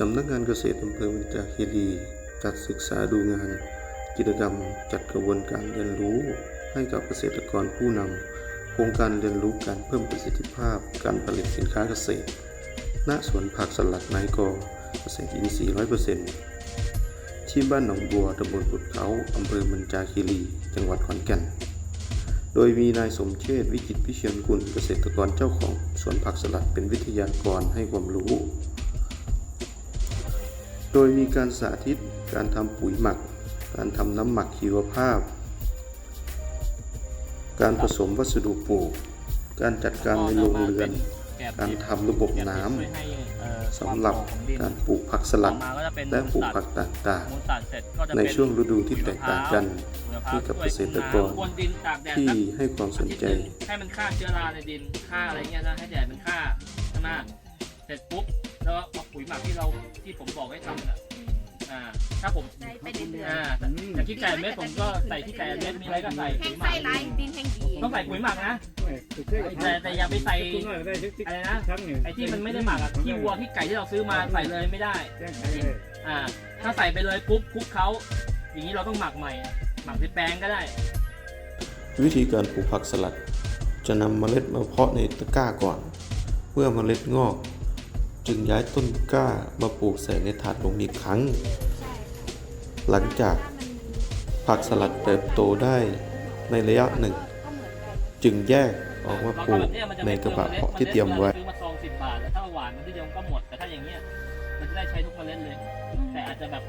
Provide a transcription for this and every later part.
สำนักงานเกษตรอำเภอมันจาคีรีจัดศึกษาดูงาน กิจกรรมจัดกระบวนการเรียนรู้ ให้กับเกษตรกรผู้นำโครงการเรียนรู้การเพิ่มประสิทธิภาพ การผลิตสินค้าเกษตร ณสวนผักสลัดไนกอเกษตรอินทรีย์ร้อยเปอร์เซ็นต์ที่บ้านหนองบัวตำบลกุดเขาอำเภอมันจาคีรี จังหวัดขอนแก่น โดยมีนายสมเชษฐ์วิจิตรพิเชียนกุลเกษตรกรเจ้าของสวนผักสลัดเป็นวิทยากรให้ความรู้ โดยมีการสาธิตการทำปุ๋ยหมัก การทำน้ำหมักชีวภาพ การผสมวัสดุปลูก การจัดการในโรงเรือน การทำระบบน้ำสำหรับการปลูกผักสลัดและปลูกผักต่างมูลสัตว์เสร็จก็จะๆในช่วงฤดูที่แตกต่างกันให้กับเกษตรกรบนดินตากแดดที่สักให้ความสนใจ ให้มันฆ่าเชื้อราในดินฆ่าอะไรเงี้ยนะให้แดดมันฆ่าใช่ไหมเสร็จปุ๊บ แล้วเอาปุ๋ยหมักที่เราที่ผมบอกให้ทำน่ะอ่าถ้าผมใส่ไปเรื่อยอ่าแต่แต่ขี้ไก่เม็ดผมก็ใส่ขี้ไก่เม็ดมีอะไรก็ใส่ๆแห้ปุ๋งยหมัใส่กลายดินแห้งดีต้องใส่ปุ๋ยหมักนะแต่แต่อย่าไปใส่อะไรนะไอ้ที่มันไม่ได้หมักอะขี้วัวขี้ไก่ที่เราซื้อมาใส่เลยไม่ได้ อ่าถ้าใส่ไปเลยปุ๊บคลุกเขาอย่างนี้เราต้องหมักใหม่อะหมักในแปลงก็ได้ วิธีการปลูกผักสลัด จะนำเมล็ดมาเพาะในตะกร้าก่อน เมื่อเมล็ดงอก จึงย้ายต้นกล้ามาปลูกใส่ในถาดลงอีกครั้ง หลังจากผักสลัดเติบโตได้ในระยะหนึ่ง จึงแยกออกมาปลูกในกระบะเพาะที่เตรียมไว้ซื้อมาซองสิบบาทแล้วถ้าหวานมันที่เดียวก็หมดแต่ถ้าอย่างเงี้ยมันจะได้ใช้ทุกเมล็ดเลย แต่อาจจะแบบ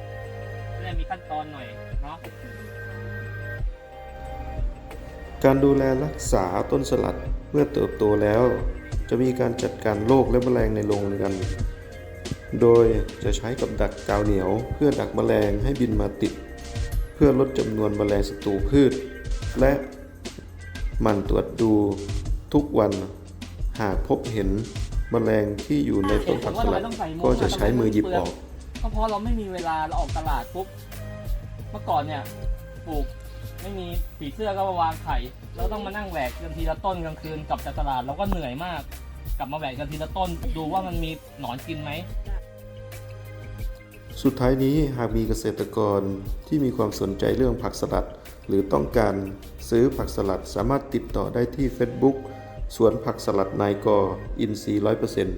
ไม่ได้มีขั้นตอนหน่อยเนาะการดูแลรักษาต้นสลัดเมื่อเติบโตแล้ว จะมีการจัดการโรคและแมลงในโรงเรือน โดยจะใช้กับดักกาวเหนียว เพื่อดักแมลงให้บินมาติด เพื่อลดจำนวนแมลงศัตรูพืช และมันตรวจดูทุกวันหากพบเห็นแมลงที่อยู่ในต้นผักสลัดก็จะใช้มือหยิบออก ก็เพราะเราไม่มีเวลาเราออกตลาดปุ๊บ เมื่อก่อนเนี่ยปลูก ไม่มีผีเสื้อก็มาวางไข่แล้วต้องมานั่งแหวกกันทีละต้นกลางคืนกลับจากตลาดเราก็เหนื่อยมาก กลับมาแหวกกันทีละต้น ดูว่ามันมีหนอนกินไหมสุดท้ายนี้หากมีเกษตรกรที่มีความสนใจเรื่องผักสลัด หรือต้องการซื้อผักสลัดสามารถติดต่อได้ที่ Facebook สวนผักสลัดนายกออินซีร้อยเปอร์เซ็นต์